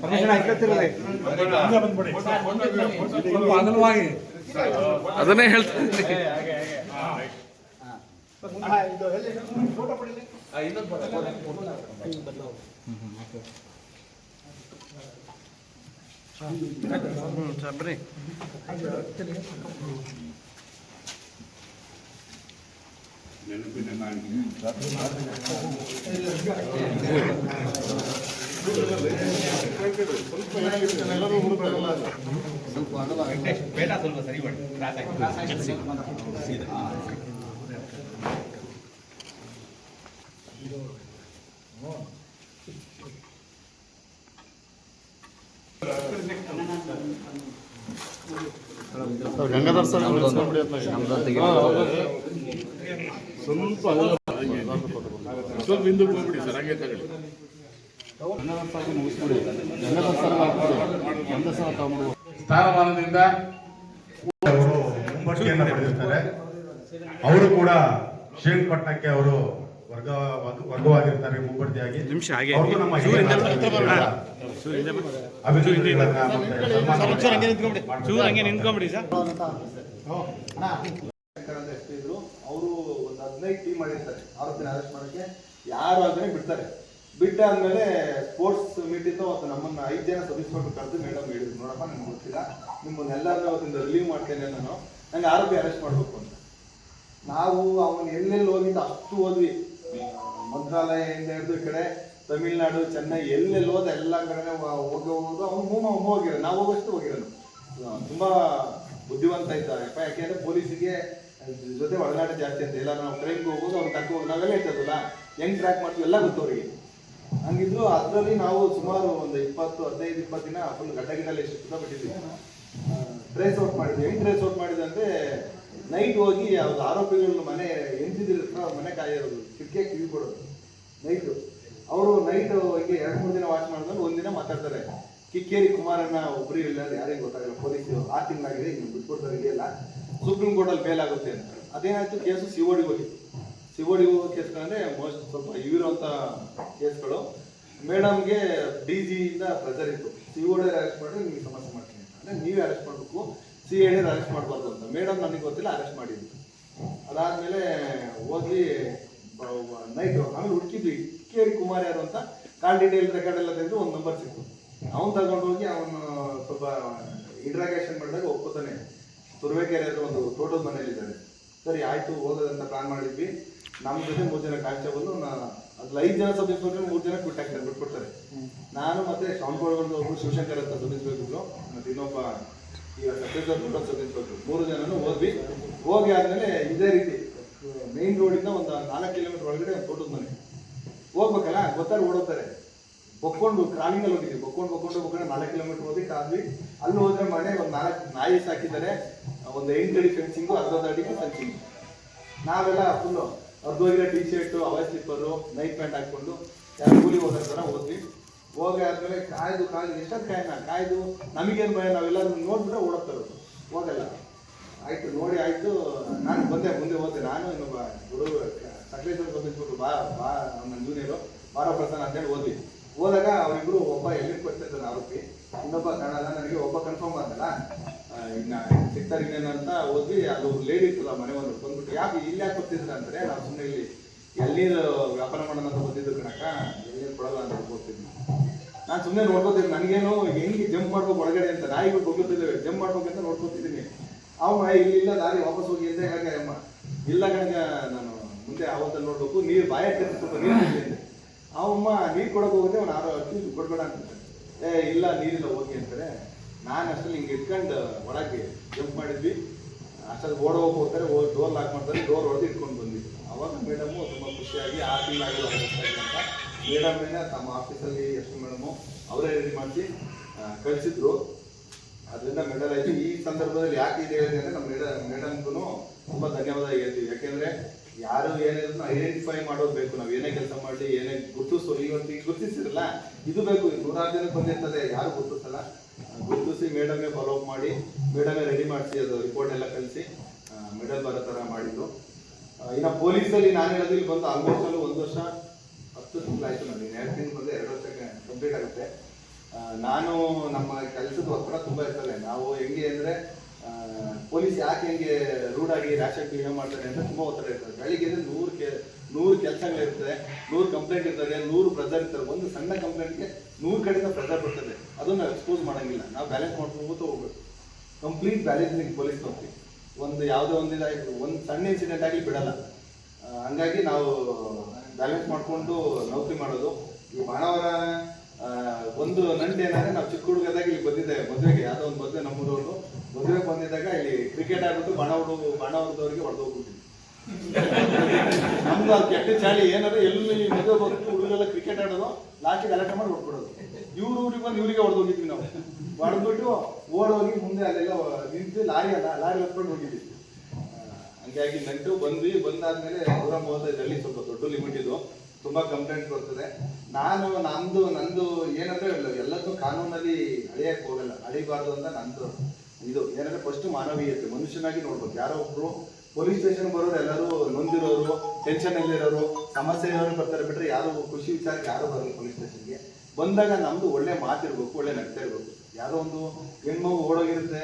Permission ಹೇಳ್ತೀನಿ ಸ್ವಲ್ಪ ಅಗಲವಾಗಿ. ಅದನ್ನೇ ಹೇಳ್ತಾ ಇದ್ದೀನಿ ಬನ್ನಿ ಗಂಗಾಧರ್ ಸರ್. ಸ್ವಲ್ಪ ಸ್ವಲ್ಪ ಹಿಂದಕ್ಕೆ ಹೋಗ್ಬಿಡಿ ಸರ್ ಹಂಗೆ ತಗೊಳ್ಳಿ ಸ್ಥಾನಮಾನದಿಂದ ಅವರು ಮುಂಬಡ್ತಿಯನ್ನು ಪಡೆದಿರ್ತಾರೆ. ಅವರು ಕೂಡ ಶ್ರೀರಂಗಪಟ್ಟಣಕ್ಕೆ ಅವರು ವರ್ಗ ವರ್ಗವಾಗಿರ್ತಾರೆ ಮುಂಬಡ್ತಿಯಾಗಿ ಅವ್ರಿಗೂ ನಮ್ಮ ಸನ್ಮಾನ ಇದ್ರು ಅವರು ಒಂದು ಹದಿನೈದು ಟೀಮ್ ಮಾಡಿರ್ತಾರೆ ಆರೋಪಿನ ಅರೆಸ್ಟ್ ಮಾಡಕ್ಕೆ ಯಾರು ಅದನ್ನೇ ಬಿಡ್ತಾರೆ. ಬಿಟ್ಟಾದ್ಮೇಲೆ ಸ್ಪೋರ್ಟ್ಸ್ ಮೀಟ್ ಇಂದ ಅವತ್ತು ನಮ್ಮನ್ನ ಐದು ಜನ ಸದಸ್ಯರು ಕರೆದು ಮೇಡಮ್ ಹೇಳಿದ್ರು. ನೋಡಪ್ಪ, ನಿಮ್ಗೆ ಗೊತ್ತಿಲ್ಲ. ನಿಮ್ಮನ್ನೆಲ್ಲರನ್ನೂ ಅವತ್ತಿಂದ ರಿಲೀವ್ ಮಾಡ್ತೇನೆ ನಾನು ನಂಗೆ ಆರೋಪಿ ಅರೆಸ್ಟ್ ಮಾಡಬೇಕು ಅಂತ. ನಾವು ಅವನು ಎಲ್ಲೆಲ್ಲಿ ಹೋಗಿದ್ದ ಅಷ್ಟು ಹೋದ್ವಿ. ಮಂತ್ರಾಲಯದಿಂದ ಹಿಡಿದು ಈ ಕಡೆ ತಮಿಳ್ನಾಡು, ಚೆನ್ನೈ ಎಲ್ಲೆಲ್ಲಿ ಹೋದ ಎಲ್ಲ ಕಡೆ ಹೋಗಿ ಹೋಗೋದು ಅವ್ನು ಮೂಮ ಹೋಗಿರೋ ನಾವು ಹೋಗೋಷ್ಟು ಹೋಗಿರೋನು. ತುಂಬಾ ಬುದ್ಧಿವಂತ ಇದ್ದ ಯಪ್ಪ ಯಾಕೆಂದ್ರೆ ಪೊಲೀಸಿಗೆ ಜೊತೆ ಒಳನಾಟ ಜಾಸ್ತಿ ಅಂತ. ಎಲ್ಲ ನಾವು ಕ್ರೈಮ್ಗೆ ಹೋಗೋದು ಅವ್ರು ತಕ್ಕ ಹೋಗಿ ನಾವೆಲ್ಲ ಇರ್ತದಲ್ಲ ಹೆಂಗ್ ಟ್ರ್ಯಾಕ್ ಮಾಡ್ತೀವಿ ಎಲ್ಲ ಗೊತ್ತು ಅವ್ರಿಗೆ. ಹಂಗಿದ್ರು ಅದರಲ್ಲಿ ನಾವು ಸುಮಾರು ಒಂದು ಇಪ್ಪತ್ತು ಹದಿನೈದು ಇಪ್ಪತ್ತು ದಿನ ಫುಲ್ ಗಡ್ಡ ಗಿಡ್ಡಲ್ಲಿ ಎಷ್ಟು ಸುತ್ತ ಬಿಟ್ಟಿದ್ವಿ ಟ್ರೇಸ್ ಔಟ್ ಮಾಡಿದ್ವಿ. ಹೆಂಗ್ ಟ್ರೇಸ್ ಔಟ್ ಮಾಡಿದಂತೆ ನೈಟ್ ಹೋಗಿ ಅವ್ರ ಆರೋಪಿಗಳು ಮನೆ ಎಂತಿದ್ರು ಮನೆ ಕಾಯಿರೋದು ಕಿಟಕಿ ಕಿವಿ ಕೊಡೋದು ನೈಟ್ ಅವರು ನೈಟ್ ಹೋಗಿ ಎರಡು ಮೂರು ದಿನ ವಾಚ್ ಮಾಡಿದ್ರೆ ಒಂದಿನ ಮಾತಾಡ್ತಾರೆ. ಕಿಕ್ಕೇರಿ ಕುಮಾರಣ್ಣ ಒಬ್ಬರು ಇಲ್ಲ ಯಾರಿಗೆ ಗೊತ್ತಾಗಲ್ಲ ಪೊಲೀಸ್ ಆ ತಿಂಗಳಾಗಿದೆ ಇನ್ನು ಬಿಟ್ಕೊಡ್ತಾರೆ ಇದೆಯಲ್ಲ ಸುಪ್ರೀಂ ಕೋರ್ಟಲ್ಲಿ ಫೇಲ್ ಆಗುತ್ತೆ ಅಂತ. ಅದೇನಾಯ್ತು? ಕೇಸು ಸಿಒಡಿಗೆ ಹೋಗಿತ್ತು. ಸಿಒಡಿಗೆ ಹೋಗೋ ಕೇಸ್ಗಳಂದ್ರೆ ಮೋಸ್ಟ್ ಸ್ವಲ್ಪ ಇವಿರುವಂತ ಕೇಸ್ಗಳು. ಮೇಡಮ್ಗೆ ಡಿ ಇಂದ ಪ್ರೆಸರ್ ಇತ್ತು. ಸಿಒಡಿ ಅರೆಸ್ಟ್ ಮಾಡಿದ್ರೆ ನಿಮಗೆ ಸಮಸ್ಯೆ ಮಾಡ್ತೀನಿ ಅಂದ್ರೆ ನೀವೇ ಅರೆಸ್ಟ್ ಮಾಡಬೇಕು, ಸಿ ಎಡಿ ಡಿ ಅರೆಸ್ಟ್ ಮಾಡಬಾರ್ದು ಅಂತ. ಮೇಡಮ್ ನನಗೆ ಗೊತ್ತಿಲ್ಲ ಅರೆಸ್ಟ್ ಮಾಡಿದ್ರು ಅದಾದ್ಮೇಲೆ ಹೋಗಿ ನೈಟ್ ಆಮೇಲೆ ಹುಡುಕಿದ್ವಿ. ಕೇರಿ ಕುಮಾರ್ ಯಾರು ಅಂತ, ಕಾಲ್ ಡೀಟೇಲ್ ರೆಕಾರ್ಡ್ ಎಲ್ಲ ತೆಗೆದು ಒಂದು ನಂಬರ್ ಸಿಕ್ತು. ಅವ್ನು ತಗೊಂಡು ಹೋಗಿ ಅವನು ಸ್ವಲ್ಪ ಇಂಟ್ರಾಗೇಷನ್ ಮಾಡಿದಾಗ ಒಪ್ಕೋತಾನೆ. ತುರುವೇಕೆರೆ ಹತ್ರ ಒಂದು ತೋಟದ ಮನೇಲಿದ್ದಾರೆ ಸರಿ, ಆಯ್ತು, ಹೋಗೋದಂತ ಪ್ಲಾನ್ ಮಾಡಿದ್ವಿ. ನಮ್ಮ ಜೊತೆ ಮೂರು ಜನ ಕಾನ್ಸ್ಟೇಬಲ್ ಅದ್ರಲ್ಲಿ ಐದು ಜನ ಸಬ್ ಇನ್ಸ್ಪೆಕ್ಟರ್ ಮೂರು ಜನ ಬಿಟ್ಟಾಕ್ತಾರೆ ಬಿಟ್ಕೊಡ್ತಾರೆ ನಾನು ಮತ್ತೆ ಶಾಂಪೋಳ್ಗೊಂಡು ಒಬ್ರು ಶಿವಶಂಕರ್ ಅಂತ ಸಬ್ ಇನ್ಸ್ಪೆಕ್ಟರ್ ಮತ್ತೆ ಇನ್ನೊಬ್ಬ ಈಗ ಸತ್ಯೇಶ್ವರ ದೊಡ್ಡ ಸಬ್ ಇನ್ಸ್ಪೆಕ್ಟರ್ ಮೂರು ಜನನು ಹೋದ್ವಿ ಹೋಗಿ ಆದ್ಮೇಲೆ ಇದೇ ರೀತಿ ಮೇನ್ ರೋಡಿಂದ ಒಂದು ನಾಲ್ಕು ಕಿಲೋಮೀಟರ್ ಒಳಗಡೆ ಒಂದು ತೋಟದ ಮನೆ. ಹೋಗ್ಬೇಕಲ್ಲ ಗೊತ್ತಾರೆ ಓಡೋತಾರೆ ಬೊಕ್ಕೊಂಡು ಕ್ರಾಲಿಂಗ್ ಅಲ್ಲಿ ಹೋಗಿದ್ವಿ. ಬೊಕ್ಕೊಂಡು ಬೊಕ್ಕೊಂಡು ಬೊಕ್ಕೊಂಡು ನಾಲ್ಕು ಕಿಲೋಮೀಟರ್ ಓದಿ ಕಾದ್ವಿ ಅಲ್ಲಿ ಹೋದ್ರೆ ಮನೆ ಒಂದು ನಾಲ್ಕು ನಾಯಿ ಸಾಕಿದ್ದಾರೆ. ಒಂದು ಎಂಟು ಅಡಿ ಫೆನ್ಸಿಂಗು ಅರ್ಧ ಅಡಿಗೆ ಫೆನ್ಸಿಂಗ್ ನಾವೆಲ್ಲ ಫುಲ್ಲು ಅರ್ಧೋಗಿರೋ ಟಿ ಶರ್ಟ್ ಅವೈ ಸ್ಲಿಪ್ಪರು ನೈಟ್ ಪ್ಯಾಂಟ್ ಹಾಕೊಂಡು ಯಾರು ಕೂಲಿ ಹೋಗೋ ಥರ ಹೋದ್ವಿ. ಹೋಗಿ ಆದ್ಮೇಲೆ ಕಾಯ್ದು ಕಾಯ್ದು, ಎಷ್ಟೊತ್ತು ಕಾಯ್ನ ಕಾಯ್ದು ನಮಗೇನು ಭಯ? ನಾವೆಲ್ಲ ನೋಡ್ಬಿಟ್ರೆ ಓಡೋಗ್ತಾರೋದು ಹೋಗಲ್ಲ. ಆಯ್ತು, ನೋಡಿ ಆಯ್ತು. ನಾನು ಬಂದೆ, ಮುಂದೆ ಹೋದೆ. ನಾನು ಇನ್ನೊಬ್ಬ ಗುರು ಸಕಲೇಶ್ವರ ಬಂದಿದ್ಬಿಟ್ಟು ಬಾ ಬಾ, ನಮ್ಮ ಜೂನಿಯರು ಬಾರೋ ಪ್ರಸನ್ನ ಅಂತೇಳಿ ಓದ್ವಿ ಹೋದಾಗ ಅವರಿಬ್ರು ಒಬ್ಬ ಎಲ್ಲಿ ಬರ್ತಿದ್ದಾನೆ ಆರೋಪಿ, ಇನ್ನೊಬ್ಬ ಕಾಣಲ್ಲ. ನನಗೆ ಒಬ್ಬ ಕನ್ಫರ್ಮ್ ಬಂದಲ್ಲ ಇನ್ನ ಸಿಗ್ತಾರೆ ಇನ್ನೇನು ಅಂತ ಹೋದ್ವಿ ಅದು ಲೇಡಿ ಇತ್ತಲ್ಲ ಮನೆ ಒಂದು ಬಂದ್ಬಿಟ್ಟು, ಯಾಕೆ ಇಲ್ಲಿ ಯಾಕೆ ಬರ್ತಿದ್ರ ಅಂದ್ರೆ ನಾವು ಸುಮ್ಮನೆ ಇಲ್ಲಿ, ಎಲ್ಲಿ ವ್ಯಾಪಾರ ಮಾಡೋಣ ಅಂತ ಬಂದಿದ್ದು ಕಣಕ ಎಲ್ಲಿ ಕೊಡಲ್ಲ ಅಂತ ಹೋಗ್ತಿದ್ವಿ ನಾನು ಸುಮ್ಮನೆ ನೋಡ್ಕೋತೀನಿ ನನಗೇನು ಹೆಂಗೆ ಜಂಪ್ ಮಾಡ್ಬೇಕು ಒಳಗಡೆ ಅಂತ, ನಾಯಿಗಳು ಬಗ್ಗುತ್ತಿದ್ದೇವೆ, ಜಂಪ್ ಮಾಡ್ಬೇಕಂತ ನೋಡ್ಕೊತಿದ್ದೀನಿ. ಅವ ಇಲ್ಲಿ ಇಲ್ಲ, ದಾರಿ ವಾಪಸ್ ಹೋಗಿ ಅಂತ ಹೇಗೆ, ಅಮ್ಮ. ಇಲ್ಲ ಕಣಗ ನಾನು ಮುಂದೆ ಆವತ್ತಲ್ಲಿ ನೋಡ್ಬೇಕು, ನೀರು ಬಾಯ ಸ್ವಲ್ಪ ನೀರು ಅವಮ್ಮ ನೀರು ಕೊಡೋಕೆ ಹೋಗುತ್ತೆ ಅವ್ನು ಆರೋ ಅಕ್ಕಿ ಕೊಡ್ಬೇಡ ಅಂತ ಏ, ಇಲ್ಲ, ನೀರಿಲ್ಲ, ಹೋಗಿ ಅಂತಾರೆ. ನಾನು ಅಷ್ಟಲ್ಲಿ ಹಿಂಗೆ ಇಟ್ಕೊಂಡು ಒಳಗೆ ಜಂಪ್ ಮಾಡಿದ್ವಿ. ಅಷ್ಟಲ್ಲಿ ಓಡೋಗಿ ಹೋಗ್ತಾರೆ ಹೋಗಿ ಡೋರ್ ಲಾಕ್ ಮಾಡ್ತಾರೆ, ಡೋರ್ ಹೊಡೆದು ಇಟ್ಕೊಂಡು ಬಂದ್ವಿ. ಅವಾಗ ಮೇಡಮು ತುಂಬ ಖುಷಿಯಾಗಿ ಆರು ತಿಂಗಳಾಗಿಲ್ಲ ಅಂತ. ಮೇಡಮ್ನ ತಮ್ಮ ಆಫೀಸಲ್ಲಿ ಎಷ್ಟು ಮೇಡಮು ಅವರೇ ರೆಡಿ ಮಾಡಿಸಿ ಕಳಿಸಿದ್ರು. ಅದರಿಂದ ಮೆಡಲ್ ಆಯಿತು ಈ ಸಂದರ್ಭದಲ್ಲಿ ಯಾಕೆ ಇದೆ ಅಂದ್ರೆ, ನಮ್ಮ ಮೇಡ ಮೇಡಮ್ಗೂ ತುಂಬ ಧನ್ಯವಾದ ಹೇಳ್ತೀವಿ. ಯಾಕೆಂದರೆ ಯಾರು ಏನಿದ್ರು ಐಡೆಂಟಿಫೈ ಮಾಡೋದು ಬೇಕು. ನಾವು ಏನೇ ಕೆಲಸ ಮಾಡಲಿ, ಏನೇ ಗುರುತಿಸೋ. ಇವತ್ತು ಈಗ ಇದು ಬೇಕು. ನೂರಾರು ಜನಕ್ಕೆ ಬಂದಿರ್ತದೆ. ಯಾರು ಗುರುತಿಸಲ್ಲ? ಗುರುತಿಸಿ ಮೇಡಮೇ ಫಾಲೋ ಅಪ್ ಮಾಡಿ, ಮೇಡಮ್ಗೆ ರೆಡಿ ಮಾಡಿಸಿ ಅದು ರಿಪೋರ್ಟ್ ಎಲ್ಲ ಕಳಿಸಿ ಮೆಡಲ್ ಬರೋ ಥರ ಮಾಡಿದ್ದು. ಇನ್ನು ಪೊಲೀಸಲ್ಲಿ ನಾನು ಹೇಳೋದು ಇಲ್ಲಿ ಬಂದು ಆಲ್ಮೋಸ್ಟ್ ಅಲ್ಲಿ ಒಂದು ವರ್ಷ, ಹತ್ತು ತಿಂಗಳಾಯಿತು ನನಗೆ ಎರಡು ತಿಂಗಳು ಬಂದು ಎರಡು ವರ್ಷ ಕಂಪ್ಲೀಟ್ ಆಗುತ್ತೆ. ನಾನು ನಮ್ಮ ಕೆಲಸದ ಒತ್ತಡ ತುಂಬ ಇರ್ತದೆ. ನಾವು ಹೆಂಗೆ ಅಂದರೆ ಪೊಲೀಸ್ ಯಾಕೆ ಹೆಂಗೆ ರೂಡಾಗಿ ಆಗಿ ರ್ಯಾಶ್ ಬಿಹೇವ್ ಮಾಡ್ತಾರೆ ಅಂತ ತುಂಬ ಒತ್ತಡ ಇರ್ತದೆ. ಬೆಳಿಗ್ಗೆ ಅಂದರೆ ನೂರು ಕೆ ನೂರು ಕೆಲಸಗಳಿರ್ತದೆ, ನೂರು ಕಂಪ್ಲೇಂಟ್ ಇರ್ತದೆ, ನೂರು ಪ್ರೆಸರ್ ಇರ್ತದೆ. ಒಂದು ಸಣ್ಣ ಕಂಪ್ಲೇಂಟ್ಗೆ ನೂರು ಕಡೆಯಿಂದ ಪ್ರೆಸರ್ ಬರ್ತದೆ. ಅದನ್ನು ಎಕ್ಸ್ಪೋಸ್ ಮಾಡೋಂಗಿಲ್ಲ. ನಾವು ಬ್ಯಾಲೆನ್ಸ್ ಮಾಡ್ಕೊಂಡು ಹೋಗ್ಬೇಕು ಕಂಪ್ಲೀಟ್ ಬ್ಯಾಲೆನ್ಸಿಂಗ್ ಪೊಲೀಸ್ ಕಂಪ್ನಿ ಒಂದು ಯಾವುದೋ ಒಂದು ಇದಾಗಿ ಒಂದು ಸಣ್ಣ ಇನ್ಸಿಡೆಂಟ್ ಆಗಲಿ ಬಿಡಲ್ಲ. ಹಂಗಾಗಿ ನಾವು ಬ್ಯಾಲೆನ್ಸ್ ಮಾಡಿಕೊಂಡು ನೌಕರಿ ಮಾಡೋದು. ಈ ಬಾಣವರ ಒಂದು ನಂಟು ಏನಂದ್ರೆ ನಾವು ಚಿಕ್ಕ ಹುಡುಗದಾಗ ಇಲ್ಲಿ ಬಂದಿದ್ದೆ ಮದುವೆಗೆ. ಯಾವುದೋ ಒಂದು ಮದುವೆ ನಮ್ಮೂರವರು. ಮದುವೆಗೆ ಬಂದಿದ್ದಾಗ ಇಲ್ಲಿ ಕ್ರಿಕೆಟ್ ಆಡ್ಬಿಟ್ಟು ಬಾಣವರು ಹೊಡೆದು ಹೊಡೆದೋಗ್ಬಿಟ್ಟಿದ್ವಿ ನಮ್ದು ಅದು ಕೆಟ್ಟ ಚಾಳಿ ಏನಾದ್ರೆ ಎಲ್ಲಿ ಮದುವೆ ಬರ್ತು ಕ್ರಿಕೆಟ್ ಆಡೋದು ಲಾಸ್ಟಿಗೆ ಗಲಾಟೆ ಮಾಡಿ ಹೊಡ್ಬಿಡೋದು. ಇವ್ರು ಊರಿಗೆ ಬಂದು ಇವರಿಗೆ ಹೊಡೆದೋಗಿದ್ವಿ ನಾವು. ಹೊಡೆದ್ಬಿಟ್ಟು ಓಡೋಗಿ ಮುಂದೆ ಅಲ್ಲೆಲ್ಲ ನಿಂತು ಲಾರಿ ಅಲ್ಲ, ಲಾರಿ ಹತ್ಕೊಂಡು ಹೋಗಿದ್ವಿ. ಹಂಗಾಗಿ ನಂಟು ಬಂದ್ವಿ, ಬಂದಾದ್ಮೇಲೆ ನೂರ ಮೂವತ್ತೈದರಲ್ಲಿ ಸ್ವಲ್ಪ ದೊಡ್ಡ ಲಿಮಿಟ್ ಇದು. ತುಂಬಾ ಕಂಪ್ಲೇಂಟ್ ಬರ್ತದೆ. ನಾನು ನಂದು ನಂದು ಏನಂದ್ರೆ ಎಲ್ಲದೂ ಕಾನೂನಲ್ಲಿ ಅಳಿಯಕ್ಕೆ ಹೋಗಲ್ಲ. ಅಳಿಬಾರ್ದು ಅಂತ ನಂದು ಇದು ಏನಂದ್ರೆ ಫಸ್ಟ್ ಮಾನವೀಯತೆ. ಮನುಷ್ಯನಾಗಿ ನೋಡ್ಬೇಕು. ಯಾರೋ ಒಬ್ರು ಪೊಲೀಸ್ ಸ್ಟೇಷನ್ ಬರೋರು ಎಲ್ಲರೂ ನೊಂದಿರೋರು ಟೆನ್ಷನ್ ಅಲ್ಲಿರೋರು ಸಮಸ್ಯೆ ಇರೋರು ಬರ್ತಾರೆ ಬಿಟ್ರೆ ಯಾರು ಖುಷಿ ವಿಚಾರಕ್ಕೆ ಯಾರು ಬರಲ್ಲ ಪೊಲೀಸ್ ಸ್ಟೇಷನ್ಗೆ. ಬಂದಾಗ ನಮ್ದು ಒಳ್ಳೆ ಮಾತಿರ್ಬೇಕು, ಒಳ್ಳೆ ನಗ್ತಾ ಇರ್ಬೇಕು. ಯಾರೋ ಒಂದು ಹೆಣ್ಮಗು ಓಡೋಗಿರುತ್ತೆ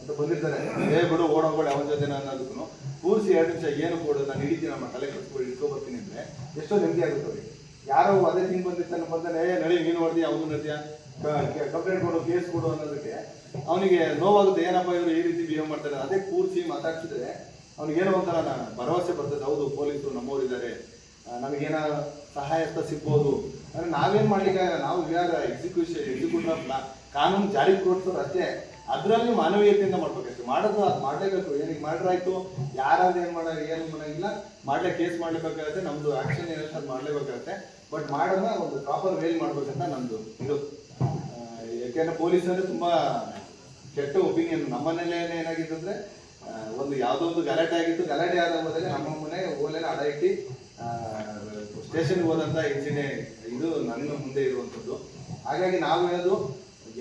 ಅಂತ ಬಂದಿರ್ತಾರೆ. ಏ ಬಿಡು, ಓಡೋಗ್ಬೇಡ, ಅವನ ಜೊತೆ ಅನ್ನೋದಕ್ಕೂ ಕೂರಿಸಿ ಎರಡು ನಿಮಿಷ ಏನು ಕೊಡು, ನಾನು ಹಿಡಿತೀನಿ ನಮ್ಮ ತಲೆ ಕಟ್ಕೊಳ್ಳಿ ಇಟ್ಕೊ ಬರ್ತೀನಿ ಅಂದ್ರೆ ಎಷ್ಟೋ ನೆಮ್ಮದಿ ಆಗುತ್ತೆ ಅವ್ರಿಗೆ. ಯಾರೋ ಅದೇ ತಿಂಗ್ ಬಂದಿರ್ತಾನೆ ಬಂದಾನೆ ಏ, ನಡಿ, ನೀನು ಹೊಡೆದಿ, ಅವನು ನದಿಯಾ ಕಂಪ್ಲೇಂಟ್ ಕೊಡು, ಕೇಸ್ ಕೊಡು ಅನ್ನೋದಕ್ಕೆ ಅವನಿಗೆ ನೋವಾಗುತ್ತೆ, ಏನಪ್ಪ ಇವರು ಈ ರೀತಿ ಬಿಹೇವ್ ಮಾಡ್ತಾರೆ ಅದೇ ಕೂರಿಸಿ ಮಾತಾಡ್ಸಿದ್ರೆ ಅವ್ನಿಗೇನೋ ಒಂಥರ ಭರವಸೆ ಬರ್ತದೆ. ಹೌದು, ಪೊಲೀಸರು ನಮ್ಮವರಿದ್ದಾರೆ ನಮಗೇನ ಸಹಾಯ ಅಂತ ಸಿಗ್ಬೋದು. ಅಂದರೆ ನಾವೇನು ಮಾಡ್ಲಿಕ್ಕೆ ನಾವು ಯಾರ ಎಕ್ಸಿಕ್ಯೂಷನ್ ಎಕ್ಸಿಕ್ಯೂಟಿವ್ ಆಫ್ ಕಾನೂನು ಜಾರಿಗೆ ಕೊಡ್ತಾರೆ ಅಷ್ಟೇ. ಅದರಲ್ಲಿ ಮಾನವೀಯತೆಯಿಂದ ಮಾಡ್ಬೇಕಾಯ್ತು ಮಾಡೋದು ಅದು ಮಾಡಲೇಬೇಕು. ಏನಿಗೆ ಮಾಡ್ರಾಯ್ತು ಯಾರಾದ್ರೂ ಏನು ಮಾಡೋ ಏನು ಮಾಡೋಂಗಿಲ್ಲ ಮಾಡ್ಲೇ ಕೇಸ್ ಮಾಡ್ಲೇಬೇಕಾಗತ್ತೆ. ನಮ್ಮದು ಆ್ಯಕ್ಷನ್ ಏನಂತ ಅದು ಮಾಡಲೇಬೇಕಾಗತ್ತೆ. ಬಟ್ ಮಾಡೋದನ್ನ ಒಂದು ಪ್ರಾಪರ್ ವೇಲ್ ಮಾಡಬೇಕಂತ ನಮ್ಮದು ಇದು. ಯಾಕೆಂದರೆ ಪೊಲೀಸ್ ತುಂಬಾ ಕೆಟ್ಟ ಒಪಿನಿಯನ್ ನಮ್ಮನೇಲೇ ಏನಾಗಿತ್ತು ಅಂದರೆ ಒಂದು ಯಾವುದೋ ಒಂದು ಗಲಾಟೆ ಆಗಿತ್ತು. ಗಲಾಟೆ ಆದ ಹೋದಾಗ ನಮ್ಮ ಮನೆ ಓಲೆನ ಅಡ ಇಟ್ಟು ಸ್ಟೇಷನ್ಗೆ ಹೋದಂತ ಇಂಜಿನಿಯರ್ ಇದು ನನ್ನ ಮುಂದೆ ಇರುವಂಥದ್ದು. ಹಾಗಾಗಿ ನಾವು ಹೇಳೋದು,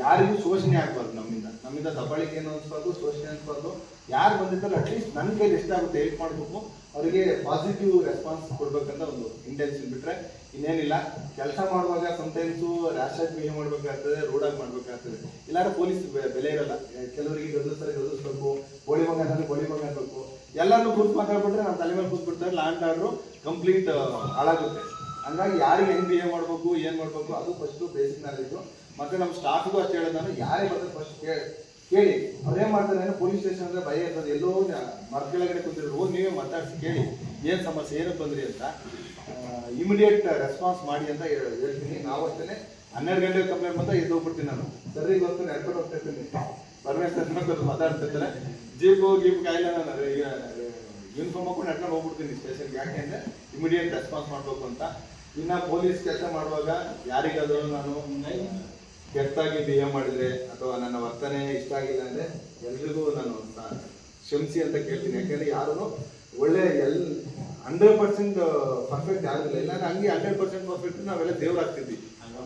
ಯಾರಿಗೂ ಶೋಷಣೆ ಆಗ್ಬಾರ್ದು ನಮ್ಮಿಂದ. ನಮ್ಮಿಂದ ದಬ್ಬಾಳಿಕೆ ಏನು ಅನ್ಸ್ಬಾರ್ದು ಶೋಷಣೆ ಅನ್ಸ್ಬಾರ್ದು ಯಾರು ಬಂದಿರ್ತಾರೋ ಅಟ್ಲೀಸ್ಟ್ ನನ್ನ ಕೈಲಿ ಎಷ್ಟಾಗುತ್ತೆ ಹೆಲ್ಪ್ ಮಾಡಬೇಕು, ಅವರಿಗೆ ಪಾಸಿಟಿವ್ ರೆಸ್ಪಾನ್ಸ್ ಕೊಡ್ಬೇಕಂತ ಒಂದು ಇಂಟೆನ್ಷನ್ ಬಿಟ್ರೆ ಇನ್ನೇನಿಲ್ಲ, ಕೆಲಸ ಮಾಡುವಾಗ ಸಮಟೈಮ್ಸು ಆಗಿ ಬಿಹೇವ್ ಮಾಡ್ಬೇಕಾಗ್ತದೆ ರೋಡಾಗಿ ಮಾಡ್ಬೇಕಾಗ್ತದೆ. ಇಲ್ಲಾಂದ್ರೆ ಪೊಲೀಸ್ ಬೆಲೆ ಇರಲ್ಲ. ಕೆಲವರಿಗೆ ಗದರ್ಸ್ತಾರೆ ಗದರ್ಸ್ಬೇಕು ಗೋಳಿ ಮಗ ಅಂದ್ರೆ ಗೋಳಿ ಮಗ ಅನ್ಬೇಕು ಎಲ್ಲರನ್ನು ಕೂತ್ ಮಾತಾಡ್ಬಿಟ್ರೆ ನಮ್ಮ ತಲೆ ಮೇಲೆ ಕೂತ್ಬಿಡ್ತಾರೆ ಲ್ಯಾಂಡ್ ಆರ್ಡ್ರು ಕಂಪ್ಲೀಟ್ ಹಾಳಾಗುತ್ತೆ. ಹಂಗಾಗಿ ಯಾರಿಗೆ ಹೆಂಗ್ ಬಿಹೇವ್ ಮಾಡ್ಬೇಕು, ಏನ್ ಮಾಡ್ಬೇಕು, ಅದು ಫಸ್ಟ್ ಬೇಸಿಕ್ ನಾಲೆಜು ಮತ್ತೆ ನಮ್ಮ ಸ್ಟಾಫ್ಗೂ ಅಷ್ಟೇ ಹೇಳೋದು ನಾನು, ಯಾರೇ ಬರ್ತಾರೆ ಫಸ್ಟ್ ಕೇಳಿ ಕೇಳಿ. ಅದೇ ಮಾಡ್ತಾರೆ ಪೊಲೀಸ್ ಸ್ಟೇಷನ್ ಅಂದ್ರೆ ಭಯ ಇರ್ತದೆ. ಎಲ್ಲೋ ಮರ ಕೆಳಗಡೆ ಕೂತಿದ್ರು ಹೋಗಿ ನೀವೇ ಮಾತಾಡ್ಸಿ, ಕೇಳಿ. ಏನು ಸಮಸ್ಯೆ, ಏನು ತೊಂದರೆ ಅಂತ. ಇಮಿಡಿಯೇಟ್ ರೆಸ್ಪಾನ್ಸ್ ಮಾಡಿ ಅಂತ ಹೇಳ್- ಹೇಳ್ತೀನಿ. ನಾವು ಅಷ್ಟೇ ಹನ್ನೆರಡು ಗಂಟೆಗೆ ಕಂಪ್ಲೇಂಟ್ ಬಂದ ಎದ್ದು ಹೋಗ್ಬಿಡ್ತೀನಿ ನಾನು. ಸರಿ ಗೊತ್ತು ನಡ್ಕೊಂಡು ಹೋಗ್ತಾ ಇರ್ತೀನಿ. ಪರಮೇಶ್ವರ್ ಮಾತಾಡ್ತಿರ್ತಾರೆ ಜೀಪು ಜೀಪ್ ಕಾಯಿಲ್ಲ ನಾನು ಯೂನಿಫಾರ್ಮ್ ಹಾಕೊಂಡು ನಡ್ಕೊಂಡು ಹೋಗ್ಬಿಡ್ತೀನಿ ಸ್ಟೇಷನ್ಗೆ. ಯಾಕೆ ಅಂದ್ರೆ ಇಮಿಡಿಯೇಟ್ ರೆಸ್ಪಾನ್ಸ್ ಮಾಡಬೇಕು ಅಂತ. ಇನ್ನ ಪೊಲೀಸ್ ಕೆಲಸ ಮಾಡುವಾಗ ಯಾರಿಗಾದರೂ ನಾನು ಕೆಟ್ಟಾಗಿ ಬಿಹೇವ್ ಮಾಡಿದ್ರೆ ಅಥವಾ ನನ್ನ ವರ್ತನೆ ಇಷ್ಟ ಆಗಿಲ್ಲ ಅಂದ್ರೆ ಎಲ್ರಿಗೂ ನಾನು ಕ್ಷಮಿಸಿ ಅಂತ ಕೇಳ್ತೀನಿ. ಯಾಕಂದ್ರೆ ಯಾರು ಒಳ್ಳೆ ಎಲ್ ಹಂಡ್ರೆಡ್ ಪರ್ಸೆಂಟ್ ಪರ್ಫೆಕ್ಟ್ ಆಗಿಲ್ಲ ಇಲ್ಲ ಹಂಗೆ ಹಂಡ್ರೆಡ್ ಪರ್ಸೆಂಟ್ ಪರ್ಫೆಕ್ಟ್ ನಾವೆಲ್ಲ ದೇವ್ರಾಗ್ತಿದ್ವಿ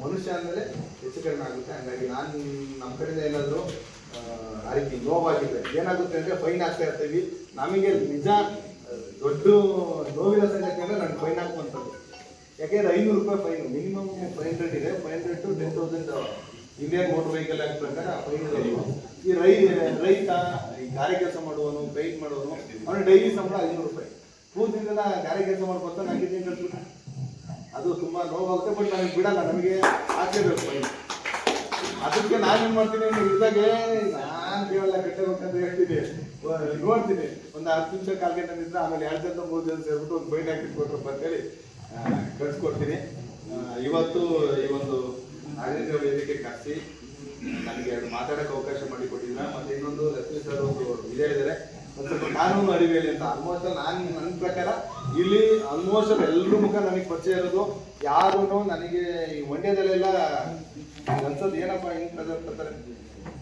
ಮನುಷ್ಯ ಅಂದ್ರೆ ಹೆಚ್ಚು ಕಡಿಮೆ ಆಗುತ್ತೆ. ಹಂಗಾಗಿ ನಾನು ನಮ್ಮ ಕಡೆಯಿಂದ ಏನಾದರೂ, ಆ ರೀತಿ ನೋವಾಗಿದ್ರೆ ಏನಾಗುತ್ತೆ ಅಂದ್ರೆ ಫೈನ್ ಹಾಕ್ತಾ ಇರ್ತೀವಿ. ನಮಗೆ ನಿಜ, ದೊಡ್ಡ ನೋವಿನ ಸಂಗತಿ ಅಂದ್ರೆ ನಾನು ಫೈನ್ ಹಾಕುವಂಥದ್ದು ಯಾಕೆಂದ್ರೆ ಐನೂರು ರೂಪಾಯಿ ಫೈನ್ ಮಿನಿಮಮ್ ಫೈವ್ ಹಂಡ್ರೆಡ್ ಇದೆ. Five hundred to ten thousand Indian motor vehicle act ಪ್ರಕಾರ ಈ ರೈ ರೈತ ಈ ಗಾರೆ ಕೆಲಸ ಮಾಡುವನು ಪೇಂಟ್ ಮಾಡೋನು ಅವನು ಡೈಲಿ ಸಂಬಳ ಐನೂರು ರೂಪಾಯಿ. ಪೂರ್ತಿ ದಿನ ಗಾರೆ ಕೆಲಸ ಮಾಡ್ಕೊತ ನನಗೆ ತಿಂಗಳು ಅದು ತುಂಬಾ ನೋವಾಗುತ್ತೆ ಬಟ್ ನನಗೆ ಬಿಡಲ್ಲ, ನಮಗೆ ಹಾಕಲೇಬೇಕು ಫೈನ್ ಅದಕ್ಕೆ ನಾನೇನು ಮಾಡ್ತೀನಿ ಇದ್ದಾಗೆ ನಾನು ಕೇಳಲ್ಲ ಕಟ್ಟಬೇಕಂತ ಹೇಳ್ತೀನಿ. ನೋಡ್ತೀನಿ. ಒಂದು ಹತ್ತು ನಿಮಿಷ ಕಾಲ್ ಗಂಟೆ ನಿಂತ್ರೆ ಆಮೇಲೆ ಎರಡು ಜನ ಮೂರು ಜನ ಸೇರ್ಬಿಟ್ಟು ಒಂದು ಬೈಟ್ ಹಾಕಿ ಕೊಟ್ರಪ್ಪ ಅಂತೇಳಿ ಕಳ್ಸ್ಕೊಡ್ತೀನಿ ಇವತ್ತು ಈ ಒಂದು ಆಡಳಿತ ವೇದಿಕೆ ಕರೆಸಿ, ನನಗೆ ಅದು ಮಾತಾಡಕ್ಕೆ ಅವಕಾಶ ಮಾಡಿಕೊಟ್ಟಿದ್ರ ಮತ್ತೆ ಇನ್ನೊಂದು ಲಕ್ಷ್ಮೀ ಸರ್ ಒಂದು ಇದೇ ಇದ್ದಾರೆ ಸ್ವಲ್ಪ ಕಾನೂನು ಅರಿವೇಲಿ ಅಂತ. ಆಲ್ಮೋಸ್ಟ್ ನಾನು ನನ್ನ ಪ್ರಕಾರ ಇಲ್ಲಿ ಆಲ್ಮೋಸ್ಟ್ ಎಲ್ಲರೂ ಮುಖ ನನಗೆ ಪರಿಚಯ ಇರೋದು ಯಾರು ನನಗೆ ಈ ಮಂಡ್ಯದಲ್ಲೆಲ್ಲ ಅನ್ಸೋದು ಏನಪ್ಪ ಹೆಂಗ್ ಅಂತಂದ್ರೆ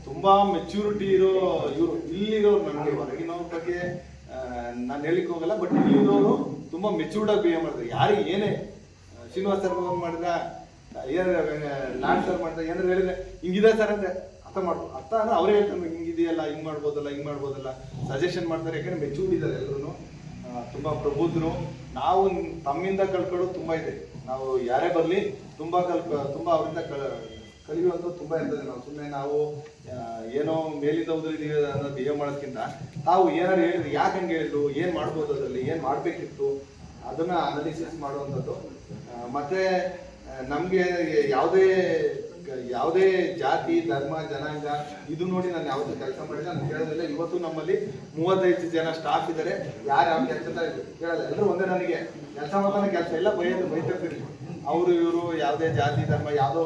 ತುಂಬಾ ಮೆಚ್ಯೂರಿಟಿ ಇರೋ ಇವರು. ಇಲ್ಲಿರೋರು ನನಗೆ ಹೊರಗಿನವ್ರ ಬಗ್ಗೆ ನಾನು ಹೇಳಿಕ್ ಹೋಗಲ್ಲ ಬಟ್ ಇಲ್ಲಿರೋರು ತುಂಬಾ ಮೆಚ್ಯೂರ್ಡ್ ಆಗಿ ಬಿಹೇವ್ ಮಾಡಿದ್ರು. ಯಾರಿಗೆ ಏನೇ ಶ್ರೀನಿವಾಸ್ ಮಾಡಿದ್ರ ಸರ್ ಹೇಳಿದ್ರೆ, ಹಿಂಗಿದೆ ಸರ್ ಅಂದ್ರೆ ಅರ್ಥ ಮಾಡ್ಬೋದು ಅರ್ಥ ಅಂದ್ರೆ ಅವರೇ ಹೇಳ್ತಾರೆ ಹಿಂಗಿದೆಯಲ್ಲ, ಹಿಂಗ್ ಮಾಡ್ಬೋದಲ್ಲ ಹಿಂಗ್ ಮಾಡ್ಬೋದಲ್ಲ. ಸಜೆಷನ್ ಮಾಡ್ತಾರೆ, ಯಾಕಂದ್ರೆ ಮೆಚೂರ್ ಇದ್ದಾರೆ ಎಲ್ಲರೂ ತುಂಬಾ ಪ್ರಬುದ್ಧರು. ನಾವು ತಮ್ಮಿಂದ ಕಲ್ಕೊಳ್ಳೋದು ತುಂಬಾ ಇದೆ. ನಾವು ಯಾರೇ ಬರಲಿ, ತುಂಬಾ ಕಲ್ಕ ತುಂಬಾ ಅವರಿಂದ ಕಲ ಕಲಿಯುವಂಥದ್ದು ತುಂಬಾ ಇರ್ತದೆ. ನಾವು ಸುಮ್ಮನೆ ನಾವು ಏನೋ ಮೇಲಿಂದ ಉದುರಿದೀವಿ ಅನ್ನೋ ಬಿಹೇವ್ ಮಾಡೋದಕ್ಕಿಂತ ತಾವು ಏನಾರು ಹೇಳಿದ್ರು ಯಾಕೆ ಹಂಗೆ ಹೇಳಿದ್ರು ಏನು ಮಾಡ್ಬೋದು ಅದರಲ್ಲಿ, ಏನು ಮಾಡಬೇಕಿತ್ತು, ಅದನ್ನ ಅನಾಲಿಸಿಸ್ ಮಾಡುವಂಥದ್ದು. ಮತ್ತು ನಮ್ಗೆ ಯಾವುದೇ ಯಾವುದೇ ಜಾತಿ, ಧರ್ಮ, ಜನಾಂಗ, ಇದು ನೋಡಿ ನಾನು ಯಾವುದೇ ಕೆಲಸ ಮಾಡಿಲ್ಲ, ನಾನು ಕೇಳೋದಿಲ್ಲ ಇವತ್ತು ನಮ್ಮಲ್ಲಿ ಮೂವತ್ತೈದು ಜನ ಸ್ಟಾಫ್ ಇದ್ದಾರೆ ಯಾರು ಯಾವ ಕೆಲಸ ಕೇಳಲ್ಲ ಎಲ್ಲರೂ ಒಂದೇ ನನಗೆ. ಕೆಲಸ ಮಾಡೋದನ್ನ ಕೆಲಸ ಇಲ್ಲ, ಬೈಯೋದು ಬೈತಿರ್ತೀನಿ ಅವರು, ಇವರು ಯಾವುದೇ ಜಾತಿ, ಧರ್ಮ, ಯಾವುದೋ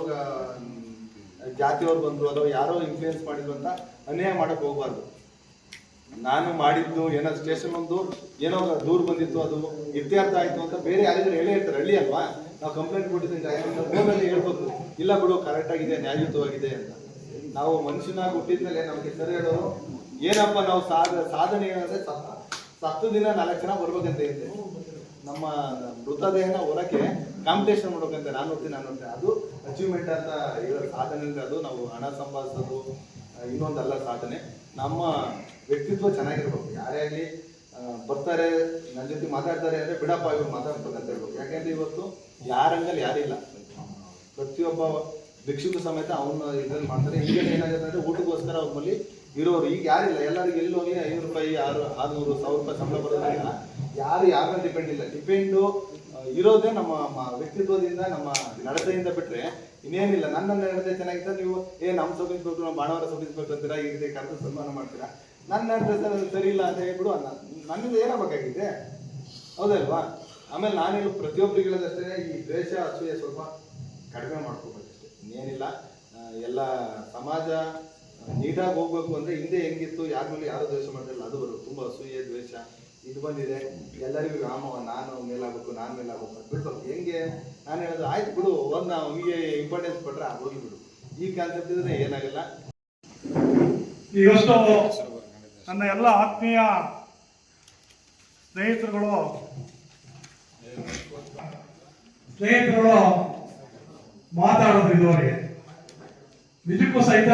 ಜಾತಿಯವ್ರು ಬಂದ್ರು, ಅಥವಾ ಯಾರೋ ಇನ್ಫ್ಲೂಯೆನ್ಸ್ ಮಾಡಿದ್ರು ಅಂತ ಅನ್ಯಾಯ ಮಾಡಕ್ ಹೋಗ್ಬಾರ್ದು. ನಾನು ಮಾಡಿದ್ದು ಏನೋ ಸ್ಟೇಷನ್ ಒಂದು, ಏನೋ ದೂರು ಬಂದಿತ್ತು, ಅದು ಇತ್ಯರ್ಥ ಆಯ್ತು ಅಂತ ಬೇರೆ ಯಾರಿದ್ರು ಹೇಳೇ ಇರ್ತಾರೆ. ಹಳ್ಳಿ ಅಲ್ವಾ? ನಾವು ಕಂಪ್ಲೇಂಟ್ ಕೊಟ್ಟಿದ್ದೀನಿ ಫೋನಲ್ಲಿ ಹೇಳ್ಬೋದು ಇಲ್ಲ ಬಿಡು ಕರೆಕ್ಟ್ ಆಗಿದೆ, ನ್ಯಾಯಯುತವಾಗಿದೆ ಅಂತ. ನಾವು ಮನುಷ್ಯನಾಗಿ ಹುಟ್ಟಿದ್ಮೇಲೆ ನಮಗೆ ಸರಿ ಹೇಳೋರು, ಏನಪ್ಪ ನಾವು ಸಾಧ ಸಾಧನೆ ಏನಂದ್ರೆ ಹತ್ತು ದಿನ ನಾಲ್ಕು ಜನ ಬರ್ಬೇಕಂತ ಇದೆ ನಮ್ಮ ಮೃತದೇಹನ ಹೊರಕ್ಕೆ ಕಾಂಪಿಟೇಷನ್ ಮಾಡ್ಬೇಕಂತ ನಾನು ನೋಡ್ತೀನಿ, ನಾನು ಅದು ಅಚೀವ್ಮೆಂಟ್ ಅಂತ ಹೇಳೋ ಸಾಧನೆ ಅಂದ್ರೆ ಅದು ನಾವು ಹಣ ಸಂಪಾದಿಸೋದು ಇನ್ನೊಂದಲ್ಲ ಸಾಧನೆ. ನಮ್ಮ ವ್ಯಕ್ತಿತ್ವ ಚೆನ್ನಾಗಿರ್ಬೇಕು. ಯಾರೇ ಆಗಲಿ ಬರ್ತಾರೆ ನನ್ನ ಜೊತೆ ಮಾತಾಡ್ತಾರೆ ಅಂದ್ರೆ ಬಿಡಪ್ಪ, ಇವ್ರು ಮಾತಾಡ್ಬೇಕಂತ ಹೇಳ್ಬೇಕು. ಯಾಕೆಂದ್ರೆ ಇವತ್ತು ಯಾರಂಗಲ್ಲಿ ಯಾರಿಲ್ಲ. ಪ್ರತಿಯೊಬ್ಬ ಭಿಕ್ಷುಕ ಸಮೇತ ಅವನು ಇದ್ರಲ್ಲಿ ಮಾಡ್ತಾರೆ. ಈಗ ಏನಾಗುತ್ತೆ ಅಂದ್ರೆ ಊಟಕ್ಕೋಸ್ಕರ ಅವ್ರಲ್ಲಿ ಇರೋರು. ಈಗ ಯಾರಿಲ್ಲ. ಎಲ್ಲರಿಗೂ ಎಲ್ಲಿ ಹೋಗಿ ಐನೂರು ರೂಪಾಯಿ, ಆರು, ಆರ್ನೂರು ಸಾವಿರ ರೂಪಾಯಿ ಸಂಬಳ ಬರೋದ್ರಿಂದ ಯಾರು ಯಾರನ್ನ ಡಿಪೆಂಡ್ ಇಲ್ಲ. ಡಿಪೆಂಡು ಇರೋದೇ ನಮ್ಮ ವ್ಯಕ್ತಿತ್ವದಿಂದ, ನಮ್ಮ ನಡತೆಯಿಂದ ಬಿಟ್ರೆ ಇನ್ನೇನಿಲ್ಲ. ನನ್ನ ನಡತೆ ಚೆನ್ನಾಗಿದ್ದ ನೀವು, ಏ ನಮ್ಮ ಸೋಪಿಸ್ಬೇಕು ನಮ್ಮ ಬಾಣವರ ಸೋಪಿಸ್ಬೇಕು ಅಂತೀರಾ? ಈ ರೀತಿ ಕರೆದು ಸನ್ಮಾನ ಮಾಡ್ತೀರಾ? ನನ್ನ ನಡತೆ ಸರಿ- ಇಲ್ಲ ಅಂತ ಹೇಳ್ಬಿಡು ಅನ್ನ. ನನ್ನಿಂದ ಏನಾಗಬೇಕಾಗಿದೆ? ಹೌದಲ್ವಾ? ಆಮೇಲೆ ನಾನೇನು ಪ್ರತಿಯೊಬ್ಬರಿಗೆ ಹೇಳೋದಷ್ಟೇ ಈ ದ್ವೇಷ, ಅಸೂಯೆ ಸ್ವಲ್ಪ ಕಡಿಮೆ ಮಾಡ್ಕೋಬೇಕಷ್ಟೇ ಇನ್ನೇನಿಲ್ಲ. ಎಲ್ಲ ಸಮಾಜ ನೀಟಾಗಿ ಹೋಗ್ಬೇಕು ಅಂದ್ರೆ ಹಿಂದೆ ಹೆಂಗಿತ್ತು, ಯಾರ ಯಾರು ದ್ವೇಷ ಮಾಡ್ತಿರಲ್ಲ ಅದು ಬರೋದು ತುಂಬಾ ಅಸೂಯೆ, ದ್ವೇಷ, ಇದು ಬಂದಿದೆ. ಎಲ್ಲರಿಗೂ ರಾಮ, ನಾನು ಮೇಲಾಗಬೇಕು ನಾನು ಮೇಲಾಗಬೇಕು ಅಂತ ಬಿಡ್ಬೇಕು. ಹೆಂಗೆ? ನಾನು ಹೇಳೋದು, ಆಯ್ತು ಬಿಡು, ಒಂದ್ ಹೀಗೆ ಇಂಪಾರ್ಟೆನ್ಸ್ ಕೊಟ್ರೆ ಹೋಗಿ ಬಿಡು. ಈ ಕಾನ್ಸೆಪ್ಟ್ ಇದ್ರೆ ಏನಾಗಲ್ಲ. ಈಗಷ್ಟು ನನ್ನ ಎಲ್ಲ ಆತ್ಮೀಯ ಸ್ನೇಹಿತರುಗಳು ಸ್ನೇಹಿತರುಗಳು ಮಾತಾಡೋದು ಇದುವರೆಗೆ ನಿಜಕ್ಕೂ ಸಹಿತ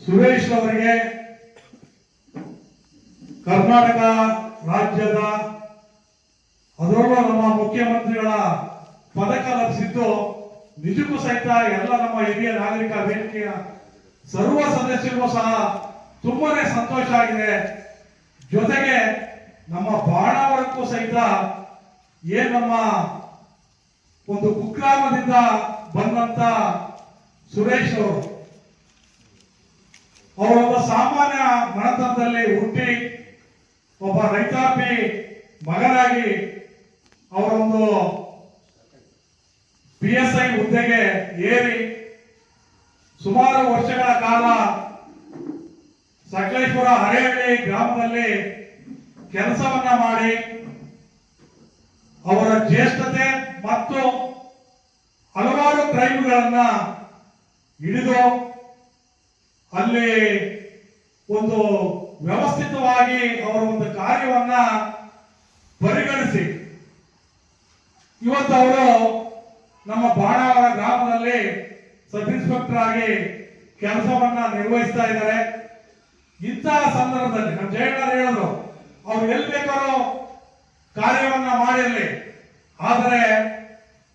ಸುರೇಶ್ ಅವರಿಗೆ ಕರ್ನಾಟಕ ರಾಜ್ಯದ ಅದರಲ್ಲೂ ನಮ್ಮ ಮುಖ್ಯಮಂತ್ರಿಗಳ ಪದಕ ಲಭಿಸಿದ್ದು, ನಿಜಕ್ಕೂ ಸಹಿತ ಎಲ್ಲ ನಮ್ಮ ಹಿರಿಯ ನಾಗರಿಕ ವೇದಿಕೆಯ ಸರ್ವ ಸದಸ್ಯರಿಗೂ ಸಹ ತುಂಬಾನೇ ಸಂತೋಷ ಆಗಿದೆ. ಜೊತೆಗೆ ನಮ್ಮ ಬಾಣಾವರಕ್ಕೂ ಸಹಿತ ಏನ್ ನಮ್ಮ ಒಂದು ಕುಗ್ರಾಮದಿಂದ ಬಂದಂತ ಸುರೇಶ್ ಅವರು? ಅವರೊಬ್ಬ ಸಾಮಾನ್ಯ ಮನತನದಲ್ಲಿ ಹುಟ್ಟಿ, ಒಬ್ಬ ರೈತಾಪಿ ಮಗನಾಗಿ ಅವರೊಂದು ಪಿ ಎಸ್ ಐ ಹುದ್ದೆಗೆ ಏರಿ ಸುಮಾರು ವರ್ಷಗಳ ಕಾಲ ಸಕಲೇಶ್ವರ ಹರೇಹಳ್ಳಿ ಗ್ರಾಮದಲ್ಲಿ ಕೆಲಸವನ್ನ ಮಾಡಿ ಅವರ ಜ್ಯೇಷ್ಠತೆ ಮತ್ತು ಹಲವಾರು ಕ್ರೈಮ್ಗಳನ್ನ ಹಿಡಿದು ಅಲ್ಲಿ ಒಂದು ವ್ಯವಸ್ಥಿತವಾಗಿ ಅವರ ಒಂದು ಕಾರ್ಯವನ್ನ ಪರಿಗಣಿಸಿ. ಇವತ್ತು ಅವರು ನಮ್ಮ ಬಾಣಾವರ ಗ್ರಾಮದಲ್ಲಿ ಸಬ್ ಇನ್ಸ್ಪೆಕ್ಟರ್ ಆಗಿ ಕೆಲಸವನ್ನ ನಿರ್ವಹಿಸ್ತಾ ಇದ್ದಾರೆ. ಇಂತಹ ಸಂದರ್ಭದಲ್ಲಿ, ನಮ್ಮ ಜಯಣ್ಣ ಹೇಳಿದ್ರು, ಅವ್ರು ಎಲ್ಲಿ ಬೇಕಾದ್ರೂ ಕಾರ್ಯವನ್ನ ಮಾಡಿರಲಿ. ಆದರೆ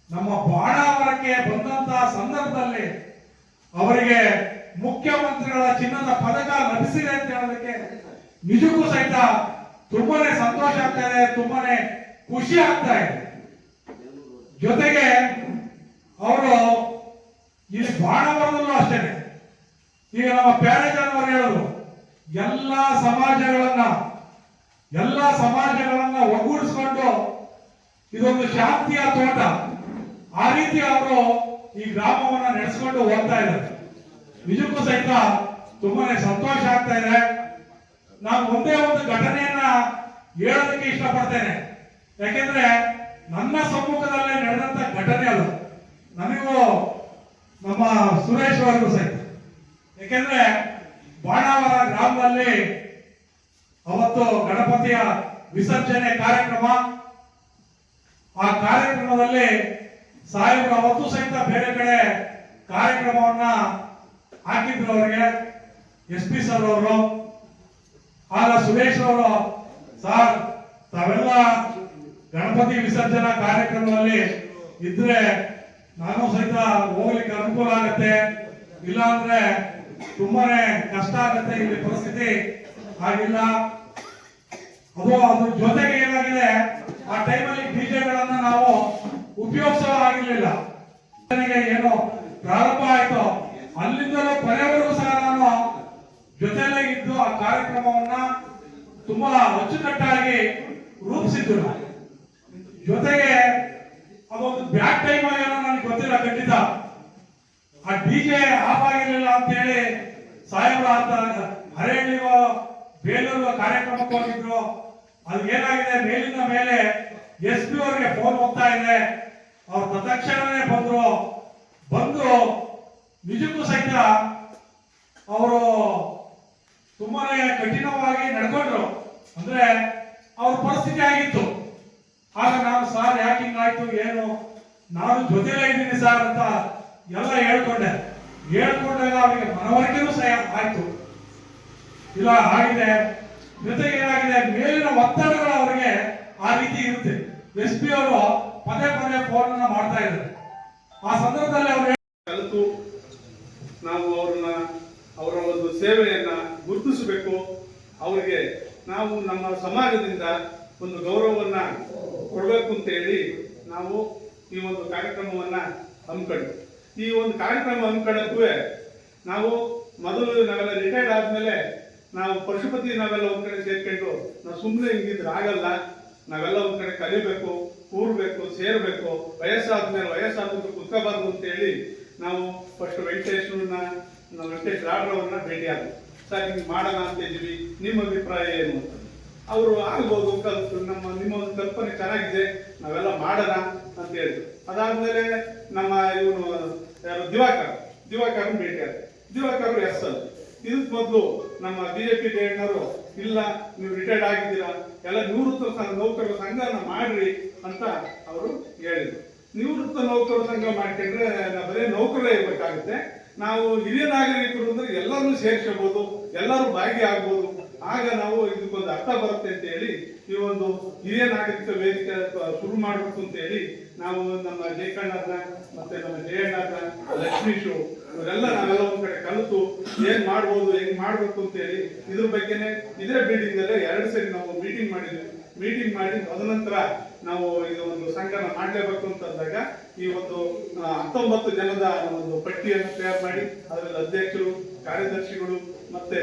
ನಮ್ಮ ಬಾಣಾವರಕ್ಕೆ ಬಂದಂತಹ ಸಂದರ್ಭದಲ್ಲಿ ಅವರಿಗೆ ಮುಖ್ಯಮಂತ್ರಿಗಳ ಚಿನ್ನದ ಪದಕ ಲಭಿಸಿದೆ ಅಂತ ಹೇಳೋದಕ್ಕೆ ನಿಜಕ್ಕೂ ಸಹಿತ ತುಂಬಾನೇ ಸಂತೋಷ ಆಗ್ತಾ ಇದೆ, ತುಂಬಾನೇ ಖುಷಿ ಆಗ್ತಾ ಇದೆ. ಜೊತೆಗೆ ಅವರು ಇಲ್ಲಿ ಬಾಣವರದಲ್ಲೂ ಅಷ್ಟೇನೆ ಈಗ ನಮ್ಮ ಪ್ಯಾರೇಜ್ ಅವರು ಹೇಳೋದು ಎಲ್ಲ ಸಮಾಜಗಳನ್ನ ಎಲ್ಲ ಸಮಾಜಗಳನ್ನ ಒಗ್ಗೂಡಿಸ್ಕೊಂಡು ಇದೊಂದು ಶಾಂತಿಯ ತೋಟ. ಆ ರೀತಿ ಅವರು ಈ ಗ್ರಾಮವನ್ನ ನಡೆಸ್ಕೊಂಡು ಹೋಗ್ತಾ ಇದ್ದಾರೆ. ನಿಜಕ್ಕೂ ಸಹಿತ ತುಂಬಾನೇ ಸಂತೋಷ ಆಗ್ತಾ ಇದೆ. ನಾನು ಒಂದೇ ಒಂದು ಘಟನೆಯನ್ನ ಹೇಳೋದಕ್ಕೆ ಇಷ್ಟಪಡ್ತೇನೆ. ಯಾಕೆಂದ್ರೆ ನನ್ನ ಸಮ್ಮುಖದಲ್ಲೇ ನಡೆದಂತ ಘಟನೆ ಅದು. ನಮಗೂ ನಮ್ಮ ಸುರೇಶ್ ಅವರಿಗೂ ಸಹಿತ. ಯಾಕೆಂದ್ರೆ ಬಾಣಾವರ ಗ್ರಾಮದಲ್ಲಿ ಅವತ್ತು ಗಣಪತಿಯ ವಿಸರ್ಜನೆ ಕಾರ್ಯಕ್ರಮ. ಆ ಕಾರ್ಯಕ್ರಮದಲ್ಲಿ ಸಾಹೇಬರು ಅವತ್ತು ಸಹಿತ ಬೇರೆ ಕಡೆ ಕಾರ್ಯಕ್ರಮವನ್ನ ಹಾಕಿದ್ರು ಅವರಿಗೆ. ಎಸ್ ಪಿ ಸರ್ ಅವರು ಆಗ ಸುರೇಶ್ ಅವರು. ಸರ್, ತಾವೆಲ್ಲ ಗಣಪತಿ ವಿಸರ್ಜನಾ ಕಾರ್ಯಕ್ರಮದಲ್ಲಿ ಇದ್ರೆ ನಾನು ಸಹಿತ ಹೋಗ್ಲಿಕ್ಕೆ ಅನುಕೂಲ ಆಗತ್ತೆ. ಇಲ್ಲಾಂದ್ರೆ ತುಂಬಾನೇ ಕಷ್ಟ ಆಗತ್ತೆ ಇಲ್ಲಿ ಪರಿಸ್ಥಿತಿ. ಆಗಿಲ್ಲ ಅದು ಅದ್ರ ಜೊತೆಗೆ ಏನಾಗಿದೆ? ಆ ಟೈಮಲ್ಲಿ ಬೀಜಗಳನ್ನ ನಾವು ಉಪಯೋಗಿಸೋ ಆಗಿರ್ಲಿಲ್ಲ ಏನು ಪ್ರಾರಂಭ ಆಯ್ತು, ಅಲ್ಲಿಂದಲೂ ಕೊನೆವರೆಗೂ ಸಹ ನಾನು ಜೊತೆಲೇ ಇದ್ದು ಆ ಕಾರ್ಯಕ್ರಮವನ್ನ ತುಂಬಾ ಅಚ್ಚುಕಟ್ಟಾಗಿ ರೂಪಿಸಿದ್ದು ಜೊತೆಗೆ ಅದೊಂದು ಬ್ಯಾಕ್ ಟೈಮ್ ಏನೋ ನನಗೆ ಗೊತ್ತಿಲ್ಲ, ಖಂಡಿತ. ಆ ಡಿಜೆ ಆಫ್ ಆಗಿರ್ಲಿಲ್ಲ ಅಂತ ಹೇಳಿ ಸಾಹೇಬ್ರ ಅಂತ ಹರೇಳಿರೋ ಬೇಲೂರು ಕಾರ್ಯಕ್ರಮಕ್ಕೆ ಹೋಗಿದ್ರು ಅದು ಏನಾಗಿದೆ? ಮೇಲಿಂದ ಮೇಲೆ ಎಸ್ ಪಿ ಅವರಿಗೆ ಫೋನ್ ಹೋಗ್ತಾ ಇದೆ. ಅವ್ರು ತತ್ಕ್ಷಣವೇ ಬಂದ್ರು. ಬಂದು ನಿಜಕ್ಕೂ ಸಹಿತ ಅವರು ತುಂಬಾನೇ ಕಠಿಣವಾಗಿ ನಡ್ಕೊಂಡ್ರು. ಅಂದ್ರೆ ಅವ್ರ ಪರಿಸ್ಥಿತಿ ಆಗಿತ್ತು. ಆಗ ನಾನು, ಸಾರ್, ಯಾಕೆ ಹಿಂಗಾಯ್ತು? ಏನು? ನಾನು ಜೊತೆಲೇ ಇದ್ದೀನಿ ಸರ್ ಅಂತ ಎಲ್ಲ ಹೇಳ್ಕೊಂಡೆ. ಹೇಳ್ಕೊಂಡಾಗ ಅವರಿಗೆ ಮನವರಿಕೆನೂ ಸಹ ಆಯ್ತು. ಇಲ್ಲ, ಆಗಿದೆ. ಜೊತೆಗೆ ಏನಾಗಿದೆ? ಮೇಲಿನ ಒತ್ತಡಗಳು ಅವರಿಗೆ ಆ ರೀತಿ ಇರುತ್ತೆ. ಎಸ್ ಪಿ ಅವರು ಪದೇ ಪದೇ ಫೋನ್ ಅನ್ನ ಮಾಡ್ತಾ ಇದ್ದಾರೆ. ಆ ಸಂದರ್ಭದಲ್ಲಿ ಅವರು ಕಲಿತು ನಾವು ಅವ್ರನ್ನ, ಅವರ ಒಂದು ಸೇವೆಯನ್ನ ಗುರುತಿಸಬೇಕು. ಅವರಿಗೆ ನಾವು ನಮ್ಮ ಸಮಾಜದಿಂದ ಒಂದು ಗೌರವವನ್ನ ಕೊಡಬೇಕು ಅಂತ ಹೇಳಿ ನಾವು ಈ ಒಂದು ಕಾರ್ಯಕ್ರಮವನ್ನ ಹಮ್ಮಿಕೊಂಡು ಈ ಒಂದು ಕಾರ್ಯಕ್ರಮ ಹಮ್ಮಿಕೊಳ್ಳಕ್ಕೂ ನಾವು ಮೊದಲು ನಾವೆಲ್ಲ ರಿಟೈರ್ಡ್ ಆದ್ಮೇಲೆ ನಾವು ಪಶುಪತಿ ನಾವೆಲ್ಲ ಒಂದ್ ಕಡೆ ಸೇರ್ಕೊಂಡು ನಾವು ಸುಮ್ಮನೆ ಹಿಂಗಿದ್ರೆ ಆಗಲ್ಲ. ನಾವೆಲ್ಲ ಒಂದ್ ಕಡೆ ಕಲಿಬೇಕು, ಕೂರ್ಬೇಕು, ಸೇರ್ಬೇಕು, ವಯಸ್ಸಾದ್ಮೇಲೆ ವಯಸ್ಸಾದ್ಮೇಲೆ ಕುತ್ಕೋಬಾರ್ದು ಅಂತ ಹೇಳಿ ನಾವು ಫಸ್ಟ್ ವೆಂಕಟೇಶ್ವರನ್ನ ವೆಂಕಟೇಶ್ ರಾಡ್ರವ್ರನ್ನ ಆದ್ರು ಸರ್, ಹಿಂಗ್ ಮಾಡೋಣ ಅಂತ ಇದ್ದೀವಿ. ನಿಮ್ಮ ಅಭಿಪ್ರಾಯ ಏನು ಅಂತ. ಅವರು ಆಗ್ಬೋದು ಕಲ್ತು ನಮ್ಮ, ನಿಮ್ಮ ಒಂದು ಕಲ್ಪನೆ ಚೆನ್ನಾಗಿದೆ. ನಾವೆಲ್ಲ ಮಾಡೋಣ ಅಂತ ಹೇಳಿದ್ರು. ಅದಾದ್ಮೇಲೆ ನಮ್ಮ ಇವನು, ಯಾರು ದಿವಾಕರ್. ದಿವಾಕರ್ ಭೇಟಿಯಾದ ದಿವಾಕರ್ ಎಸ್ ಅಂತ ಇದಕ್ ಮೊದಲು ನಮ್ಮ ಬಿಜೆಪಿ ಜೆಡಿನವರು ಇಲ್ಲ, ನೀವು ರಿಟೈರ್ಡ್ ಆಗಿದ್ದೀರಾ, ಎಲ್ಲ ನಿವೃತ್ತ ನೌಕರರ ಸಂಘನ ಮಾಡ್ರಿ ಅಂತ ಅವರು ಹೇಳಿದರು. ನಿವೃತ್ತ ನೌಕರರ ಸಂಘ ಮಾಡ್ಕೊಂಡ್ರೆ ಬರೀ ನೌಕರೇ ಇರಬೇಕಾಗುತ್ತೆ. ನಾವು ಹಿರಿಯ ನಾಗರಿಕರು ಅಂದ್ರೆ ಎಲ್ಲರೂ ಸೇರಿಸಬಹುದು ಎಲ್ಲರೂ ಭಾಗಿಯಾಗ್ಬೋದು ಆಗ ನಾವು ಇದಕ್ಕೊಂದು ಅರ್ಥ ಬರುತ್ತೆ ಅಂತ ಹೇಳಿ ಈ ಒಂದು ಹಿರಿಯ ನಾಗರಿಕ ವೇದಿಕೆ ಶುರು ಮಾಡಬೇಕು ಅಂತ ಹೇಳಿ ನಾವು ನಮ್ಮ ಜಯಕಣ್ಣರ್ನ ಮತ್ತೆ ನಮ್ಮ ಜಯಣ್ಣನ ಲಕ್ಷ್ಮೀಶು ಇವರೆಲ್ಲ ನಾವೆಲ್ಲ ಒಂದ್ ಕಡೆ ಕಲಿತು ಏನ್ ಮಾಡ್ಬೋದು, ಹೆಂಗ್ ಮಾಡ್ಬೇಕು ಅಂತ ಹೇಳಿ ಇದ್ರ ಬಗ್ಗೆನೆ ಇದೇ ಬಿಲ್ಡಿಂಗ್ ಅಲ್ಲೇ ಎರಡು ಸರಿ ನಾವು ಮೀಟಿಂಗ್ ಮಾಡಿದ್ವಿ. ಮೀಟಿಂಗ್ ಮಾಡಿ ಅದನಂತರ ನಾವು ಇದು ಒಂದು ಸಂಘನ ಮಾಡ್ಲೇಬೇಕು ಅಂತ ಅಂದಾಗ ಈ ಒಂದು ಹತ್ತೊಂಬತ್ತು ಜನದ ಒಂದು ಪಟ್ಟಿಯನ್ನು ತಯಾರು ಮಾಡಿ, ಅದರಲ್ಲಿ ಅಧ್ಯಕ್ಷರು, ಕಾರ್ಯದರ್ಶಿಗಳು ಮತ್ತೆ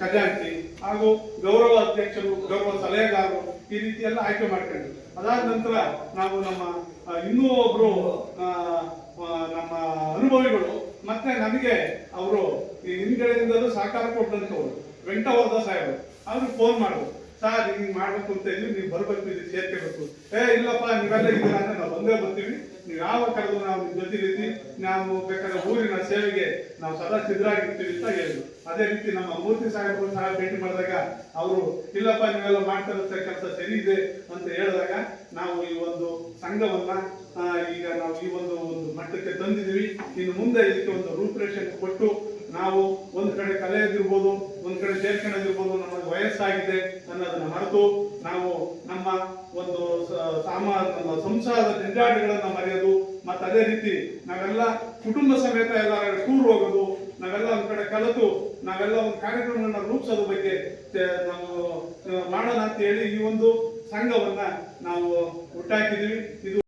ಖಜಾಂಚಿ ಹಾಗೂ ಗೌರವ ಅಧ್ಯಕ್ಷರು, ಗೌರವ ಸಲಹೆಗಾರರು ಈ ರೀತಿ ಎಲ್ಲ ಆಯ್ಕೆ ಮಾಡ್ಕೊಂಡ್ವಿ ಅದಾದ ನಂತರ ನಾವು ನಮ್ಮ ಇನ್ನೂ ಒಬ್ರು ನಮ್ಮ ಅನುಭವಿಗಳು, ಮತ್ತೆ ನಮಗೆ ಅವರು ಈ ಹಿಂದುಗಡೆಯಿಂದಲೂ ಸಹಕಾರ ಕೊಟ್ಟಂತವ್ರು ವೆಂಕಟವರ್ಧ ಸಾಹೇಬರು. ಅವ್ರಿಗೆ ಫೋನ್ ಮಾಡು. ಸರ್ ಹಿಂಗ್ ಮಾಡ್ಬೇಕು ಅಂತ ಇದ್ವಿ ನೀವು ಬರ್ಬೇಕು, ಇಲ್ಲಿ ಸೇರ್ಕೋಬೇಕು. ಏ, ಇಲ್ಲಪ್ಪ, ನೀವೆಲ್ಲ ಇದ್ದೀರಾ ಅಂದ್ರೆ ನಾವು ಬಂದೇ ಬರ್ತೀವಿ. ನೀವು ಯಾವ ಕರೆದು ನಾವು ನಿಮ್ ರೀತಿ ನಾವು ಬೇಕಾದ್ರೆ ಊರಿನ ಸೇವೆಗೆ ನಾವು ಸದಾ ಸಿದ್ಧರಾಗಿರ್ತೀವಿ ಅಂತ ಹೇಳಿದ್ರು. ಅದೇ ರೀತಿ ನಮ್ಮ ಮೂರ್ತಿ ಸಾಹೇಬರು ಸಹ ಭೇಟಿ ಮಾಡಿದಾಗ ಅವರು, ಇಲ್ಲಪ್ಪ, ನೀವೆಲ್ಲ ಮಾಡ್ತಾ ಕೆಲಸ ಸರಿ ಇದೆ ಅಂತ ಹೇಳಿದಾಗ ನಾವು ಈ ಒಂದು ಸಂಘವನ್ನ ಈಗ ನಾವು ಈ ಒಂದು ಒಂದು ಮಟ್ಟಕ್ಕೆ ತಂದಿದ್ದೀವಿ. ಇನ್ನು ಮುಂದೆ ಇದಕ್ಕೆ ಒಂದು ರೂಪರೇಷೆ ಕೊಟ್ಟು ನಾವು ಒಂದು ಕಡೆ ಕಲೆಯದಿರ್ಬೋದು ಒಂದು ಕಡೆ ಸೇರ್ಕೊಳ್ಳೋದಿರ್ಬೋದು ನಮಗೆ ವಯಸ್ಸಾಗಿದೆ ಅನ್ನೋದನ್ನ ಮರೆತು ನಾವು ನಮ್ಮ ಒಂದು ಸಾಮಾ, ನಮ್ಮ ಸಂಸಾರದ ಜಂಜಾಟಗಳನ್ನ ಮರೆಯೋದು, ಮತ್ತೆ ಅದೇ ರೀತಿ ನಾವೆಲ್ಲ ಕುಟುಂಬ ಸಮೇತ ಎಲ್ಲ ಟೂರ್ ಹೋಗೋದು, ನಾವೆಲ್ಲ ಒಂದ್ ಕಡೆ ಕಲಿತು, ನಾವೆಲ್ಲ ಒಂದು ಕಾರ್ಯಕ್ರಮಗಳನ್ನ ರೂಪಿಸೋದ್ರ ಬಗ್ಗೆ ನಾವು ಮಾಡೋಣ ಅಂತ ಹೇಳಿ ಈ ಒಂದು ಸಂಘವನ್ನ ನಾವು ಹುಟ್ಟಾಕಿದೀವಿ ಇದು